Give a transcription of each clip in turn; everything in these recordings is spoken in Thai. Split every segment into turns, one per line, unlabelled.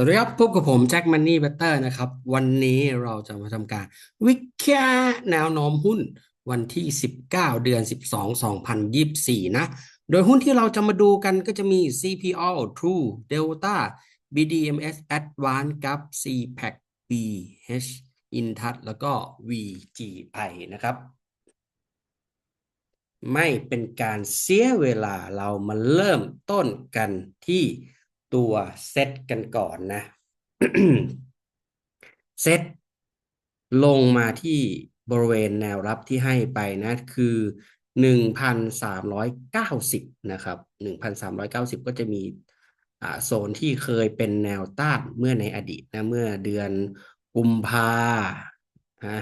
สวัสดีครับพบกับผมแจ็คมันนี่เบเตอร์นะครับ วันนี้เราจะมาทำการ วิเคราะห์แนวโน้มหุ้นวันที่ 19 เดือน 12 2024 นะ โดยหุ้นที่เราจะมาดูกันก็จะมี CPO True Delta BDMs Advance กับ CPAC BH Intouch แล้วก็ VGI นะครับ ไม่เป็นการเสียเวลาเรามาเริ่มต้นกันที่ ตัวเซตกันก่อนนะเซตลงมาที่บริเวณแนวรับที่ให้ไปนะคือหนึ่งพันสามร้อยเก้าสิบนะครับหนึ่งพันสามร้อยเก้าสิบก็จะมีโซนที่เคยเป็นแนวต้านเมื่อในอดีตนะเมื่อเดือนกุมภานะ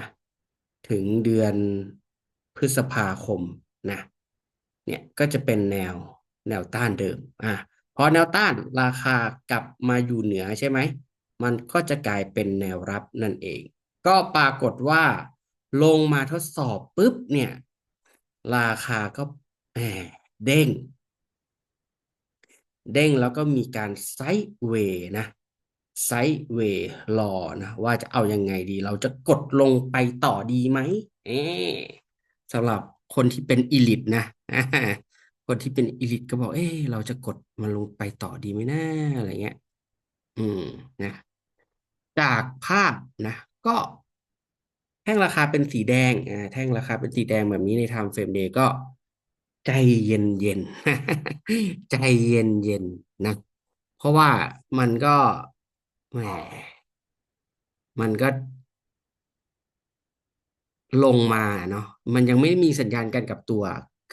ถึงเดือนพฤษภาคมนะเนี่ยก็จะเป็นแนวแนวต้านเดิมอะ พอแนวต้านราคากลับมาอยู่เหนือใช่ไหม มันก็จะกลายเป็นแนวรับนั่นเอง ก็ปรากฏว่า ลงมาทดสอบปุ๊บเนี่ย ราคาก็แหมเด้ง เด้งแล้วก็มีการไซด์เวย์นะไซด์เวย์รอนะว่าจะเอายังไงดี เราจะกดลงไปต่อดีไหมเอสำหรับคนที่เป็นอีลิตนะ คนที่เป็นอีลิตก็บอก เอ๊เราจะกดมันลงไปต่อดีไหมนะอะไรเงี้ย อืมนะ จากภาพนะ ก็แท่งราคาเป็นสีแดงอ่าแท่งราคาเป็นสีแดงแบบนี้ใน time frame day ก็ใจเย็นเย็นใจเย็นเย็นนะ เพราะว่ามันก็แหมมันก็ลงมาเนาะมันยังไม่มีสัญญาณการกับตัว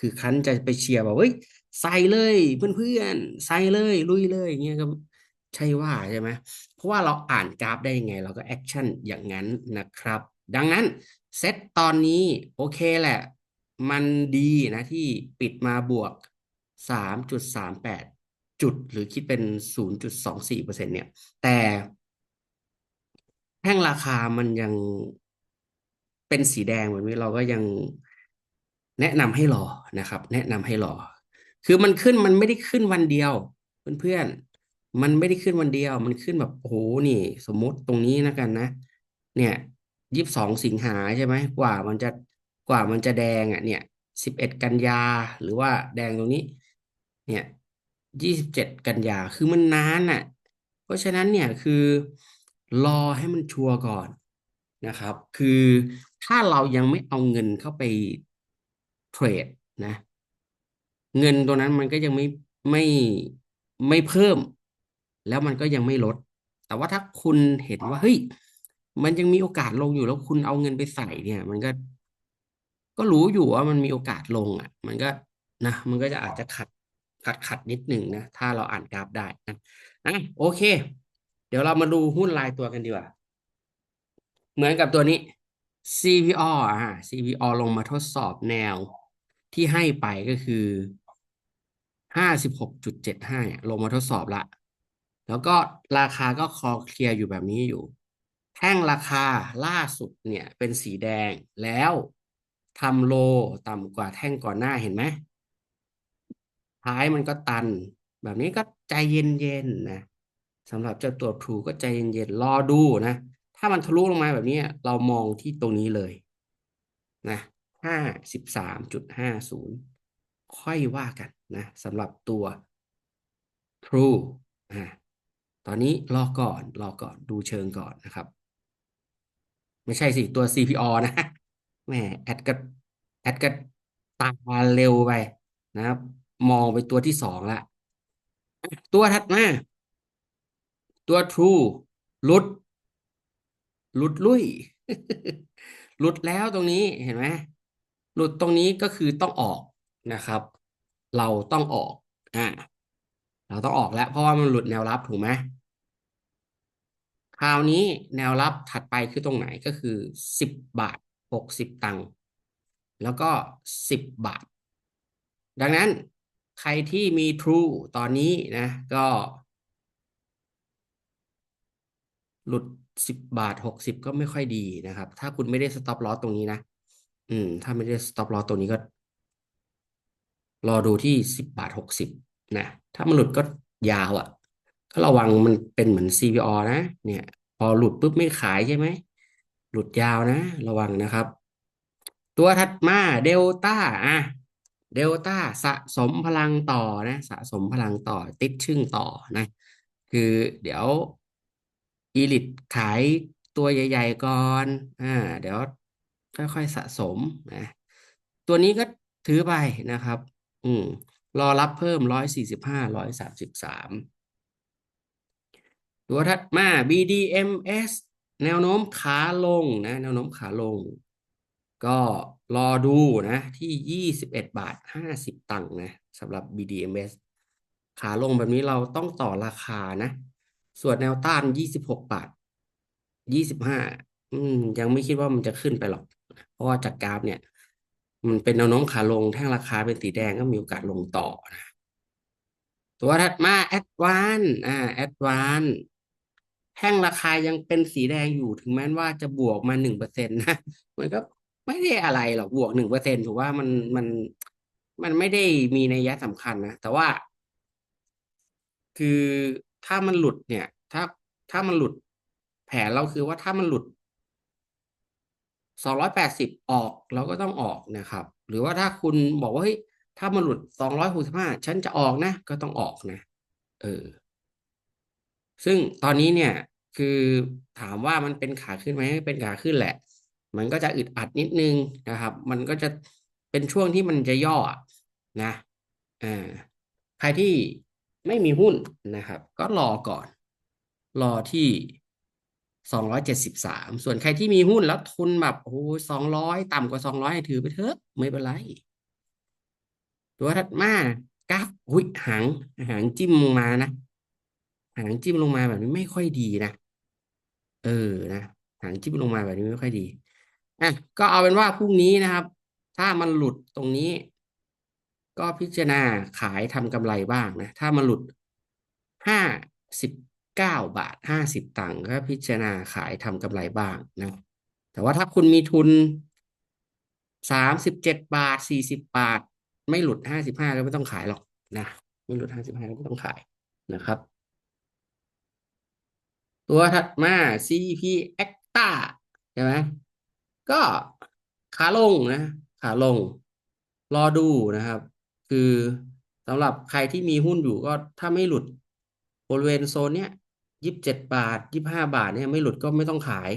คือคันจะไปเชียร์บอกเฮ้ยใส่เลยเพื่อนๆใส่เลยลุยเลยอย่างเงี้ยก็ใช่ว่าใช่ไหมเพราะว่าเราอ่านกราฟได้ยังไง เราก็แอคชั่นอย่างนั้นนะครับ ดังนั้นเซตตอนนี้โอเคแหละ มันดีนะที่ปิดมาบวกสามจุดสามแปดจุดหรือคิดเป็นศูนย์จุดสองสี่เปอร์เซ็นเนี่ยแต่แท่งราคามันยังเป็นสีแดงแบบนี้เราก็ยัง แนะนำให้รอนะครับ แนะนำให้รอ คือมันขึ้นมันไม่ได้ขึ้นวันเดียว เพื่อนๆมันไม่ได้ขึ้นวันเดียว มันขึ้นแบบโอ้โหนี่ สมมติตรงนี้นะกันนะ เนี่ยยี่สิบสองสิงหาใช่ไหมกว่ามันจะกว่ามันจะแดงอะ เนี่ยสิบเอ็ดกันยาหรือว่าแดงตรงนี้ เนี่ยยี่สิบเจ็ดกันยาคือมันนานอะ เพราะฉะนั้นเนี่ยคือรอให้มันชัวร์ก่อนนะครับ คือถ้าเรายังไม่เอาเงินเข้าไป เทรดนะ เงินตัวนั้นมันก็ยังไม่ไม่ไม่เพิ่ม แล้วมันก็ยังไม่ลด แต่ว่าถ้าคุณเห็นว่าเฮ้ยมันยังมีโอกาสลงอยู่แล้วคุณเอาเงินไปใส่เนี่ย มันก็ ก็รู้อยู่ว่ามันมีโอกาสลงอะ มันก็นะมันก็จะอาจจะขัดขัดขัดนิดหนึ่งนะ ถ้าเราอ่านกราฟได้นะนะโอเค เดี๋ยวเรามาดูหุ้นรายตัวกันดีกว่า เหมือนกับตัวนี้ CPO อ่า CPO ลงมาทดสอบแนว ที่ให้ไปก็คือห้าสิบหกจุดเจ็ดห้าลงมาทดสอบละ แล้วก็ราคาก็คอเคลียร์อยู่แบบนี้อยู่ แท่งราคาล่าสุดเนี่ยเป็นสีแดงแล้วทำโลต่ำกว่าแท่งก่อนหน้าเห็นไหมท้ายมันก็ตัน แบบนี้ก็ใจเย็นๆนะสำหรับเจ้าตัวทรูก็ใจเย็นๆรอดูนะ ถ้ามันทะลุลงมาแบบนี้เรามองที่ตรงนี้เลยนะ ห้าสิบสามจุดห้าศูนย์ค่อยว่ากันนะสำหรับตัว True อ่าตอนนี้รอก่อนรอก่อนดูเชิงก่อนนะครับ ไม่ใช่สิตัว CPO นะแหมแอดก็แอดก็ตาเร็วไปนะครับ มองไปตัวที่สองละตัวถัดมา ตัว True ลุดหลุดลุยหลุดแล้วตรงนี้เห็นไหม หลุดตรงนี้ก็คือต้องออกนะครับ เราต้องออกอ่าเราต้องออกแล้ว เพราะว่ามันหลุดแนวรับถูกไหมคราวนี้แนวรับถัดไปคือตรงไหนก็คือสิบบาทหกสิบตังค์แล้วก็สิบบาท ดังนั้นใครที่มี True ตอนนี้นะ ก็ หลุดสิบบาทหกสิบก็ไม่ค่อยดีนะครับ ถ้าคุณไม่ได้สต็อปลอสตรงนี้นะ อืม ถ้าไม่ได้สต็อปลอสตรงนี้ก็ รอดูที่สิบบาทหกสิบนะ ถ้ามันหลุดก็ยาวอะ่ะ ก็ระวังมันเป็นเหมือน CPO นะ เนี่ย พอหลุดปุ๊บไม่ขายใช่ไหม หลุดยาวนะ ระวังนะครับ ตัวถัดมาเดลต้าอะเดลต้าสะสมพลังต่อนะ สะสมพลังต่อ ติดชึ่งต่อนะ คือเดี๋ยวอีลิทขายตัวใหญ่ ๆ ก่อน อ่า เดี๋ยว ค่อยๆสะสมนะตัวนี้ก็ถือไปนะครับ อืมรอรับเพิ่มร้อยสี่สิบห้าร้อยสามสิบสามตัวถัดมา BDMs แนวโน้มขาลงนะแนวโน้มขาลง ก็รอดูนะที่ยี่สิบเอ็ดบาทห้าสิบตังค์นะสำหรับ BDMs ขาลงแบบนี้เราต้องต่อราคานะ ส่วนแนวต้านยี่สิบหกบาทยี่สิบห้าอืมยังไม่คิดว่ามันจะขึ้นไปหรอก เพราะว่าจากกราฟเนี่ย มันเป็นแนวโน้มขาลงแท่งราคาเป็นสีแดงก็มีโอกาสลงต่อนะตัวถัดมาแอดวานอ่าแอดวานแท่งราคายังเป็นสีแดงอยู่ถึงแม้ว่าจะบวกมาหนึ่งเปอร์เซ็นต์นะมันก็ไม่ได้อะไรหรอกบวกหนึ่งเปอร์เซ็นต์ถือว่ามันมันมันไม่ได้มีนัยยะสำคัญนะแต่ว่า คือถ้ามันหลุดเนี่ย ถ้าถ้ามันหลุด แผนเราคือว่าถ้ามันหลุด สองร้อยแปดสิบออกเราก็ต้องออกนะครับ หรือว่าถ้าคุณบอกว่าเฮ้ยถ้ามันหลุดสองร้อยหกสิบห้าฉันจะออกนะ ก็ต้องออกนะ เออ ซึ่งตอนนี้เนี่ยคือถามว่ามันเป็นขาขึ้นไหมเป็นขาขึ้นแหละ มันก็จะอึดอัดนิดนึงนะครับ มันก็จะเป็นช่วงที่มันจะย่อนะอ่าใครที่ไม่มีหุ้นนะครับ ก็รอก่อน รอที่ สองร้อยเจ็ดสิบสามส่วนใครที่มีหุ้นแล้วทุนแบบโอ้สองร้อยต่ำกว่าสองร้อยถือไปเถอะ ไม่เป็นไร ตัวถัดมากราฟอุ้ยหางหางจิ้มลงมานะ หางจิ้มลงมาแบบนี้ไม่ค่อยดีนะ เออนะ หางจิ้มลงมาแบบนี้ไม่ค่อยดีอะก็เอาเป็นว่าพรุ่งนี้นะครับ ถ้ามันหลุดตรงนี้ ก็พิจารณาขายทำกำไรบ้างนะ ถ้ามันหลุดห้าสิบ เก้าบาทห้าสิบตังค์ก็พิจารณาขายทำกำไรบ้างนะแต่ว่าถ้าคุณมีทุนสามสิบเจ็ดบาทสี่สิบบาท ไม่หลุดห้าสิบห้าก็ไม่ต้องขายหรอกนะไม่หลุดห้าสิบห้าก็ไม่ต้องขายนะครับ ตัวถัดมา CP Acta ใช่ไหมก็ขาลงนะ ขาลง รอดูนะครับ คือสำหรับใครที่มีหุ้นอยู่ก็ถ้าไม่หลุดบริเวณโซนเนี้ย ยี่สิบเจ็ดบาทยี่ห้าบาทเนี่ยไม่หลุดก็ไม่ต้องขาย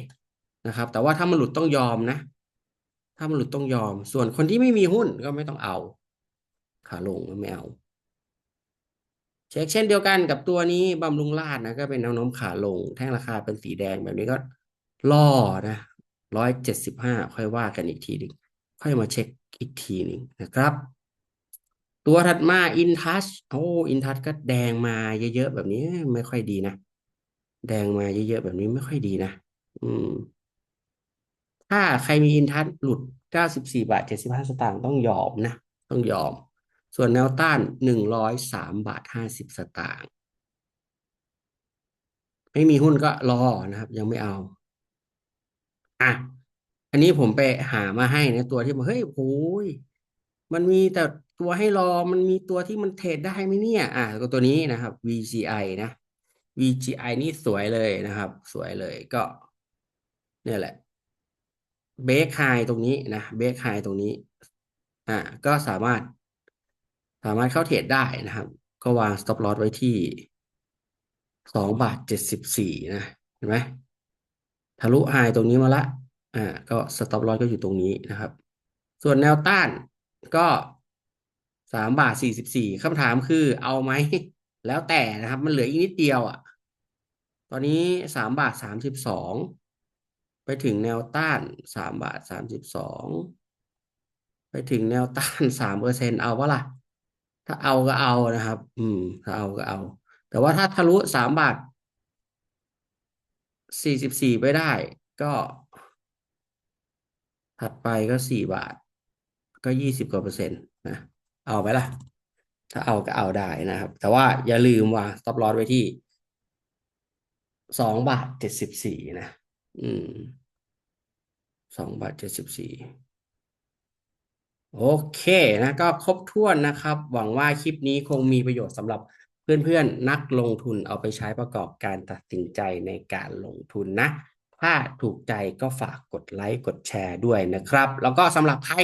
นะครับ แต่ว่าถ้ามันหลุดต้องยอมนะ ถ้ามันหลุดต้องยอม ส่วนคนที่ไม่มีหุ้นก็ไม่ต้องเอา ขาลงก็ไม่เอา เช็คเช่นเดียวกันกับตัวนี้บำรุงราษฎร์นะก็เป็นแนวโน้มขาลง แท่งราคาเป็นสีแดงแบบนี้ก็ล่อนะร้อยเจ็ดสิบห้าค่อยว่ากันอีกทีหนึ่งค่อยมาเช็คอีกทีหนึ่งนะครับ ตัวถัดมาอินทัชโอ้อินทัชก็แดงมาเยอะๆ แบบนี้ไม่ค่อยดีนะ แดงมาเยอะๆแบบนี้ไม่ค่อยดีนะ อืม ถ้าใครมีอินทัชหลุดเก้าสิบสี่บาทเจ็ดสิบห้าสตางค์ต้องยอมนะ ต้องยอม ส่วนแนวต้านหนึ่งร้อยสามบาทห้าสิบสตางค์ไม่มีหุ้นก็รอนะครับ ยังไม่เอา อะ อันนี้ผมไปหามาให้นะตัวที่บอกเฮ้ยโอ้ยมันมีแต่ตัวให้รอมันมีตัวที่มันเทรดได้ไหมเนี่ย อะก็ตัวนี้นะครับ VGI นะ VGI นี่สวยเลยนะครับ สวยเลยก็เนี่ยแหละเบรกไฮตรงนี้นะเบรกไฮตรงนี้อ่าก็สามารถสามารถเข้าเทรดได้นะครับ ก็วาง stop loss ไว้ที่สองบาทเจ็ดสิบสี่นะเห็นไหมทะลุไฮตรงนี้มาละอ่าก็ stop loss ก็อยู่ตรงนี้นะครับ ส่วนแนวต้านก็สามบาทสี่สิบสี่คำถามคือเอาไหม แล้วแต่นะครับ มันเหลืออีกนิดเดียวอะ ตอนนี้สามบาทสามสิบสองไปถึงแนวต้านสามบาทสามสิบสองไปถึงแนวต้านสามเปอร์เซ็นเอาวะล่ะ ถ้าเอาก็เอานะครับ อืม ถ้าเอาก็เอา แต่ว่าถ้าทะลุสามบาทสี่สิบสี่ไปได้ ก็ ถัดไปก็สี่บาท ก็ยี่สิบกว่าเปอร์เซ็นต์นะ เอาไหมล่ะ ถ้าเอาก็เอาได้นะครับ แต่ว่าอย่าลืมว่าง stop loss ไว้ที่สองบาทเจ็ดสิบสี่นะ อืมสองบาทเจ็ดสิบสี่โอเคนะก็ครบถ้วนนะครับ หวังว่าคลิปนี้คงมีประโยชน์สำหรับเพื่อนๆ นักลงทุนเอาไปใช้ประกอบการตัดสินใจในการลงทุนนะ ถ้าถูกใจก็ฝากกดไลค์กดแชร์ด้วยนะครับ แล้วก็สำหรับใคร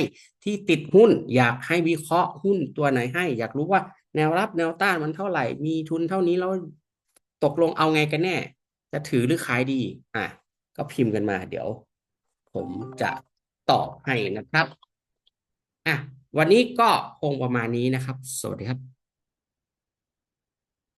ที่ติดหุ้น อยากให้วิเคราะห์หุ้นตัวไหนให้ อยากรู้ว่าแนวรับแนวต้านมันเท่าไหร่ มีทุนเท่านี้แล้วตกลงเอาไงกันแน่ จะถือหรือขายดี อะ ก็พิมพ์กันมาเดี๋ยว ผมจะตอบให้นะครับ อะ วันนี้ก็คงประมาณนี้นะครับ สวัสดีครับ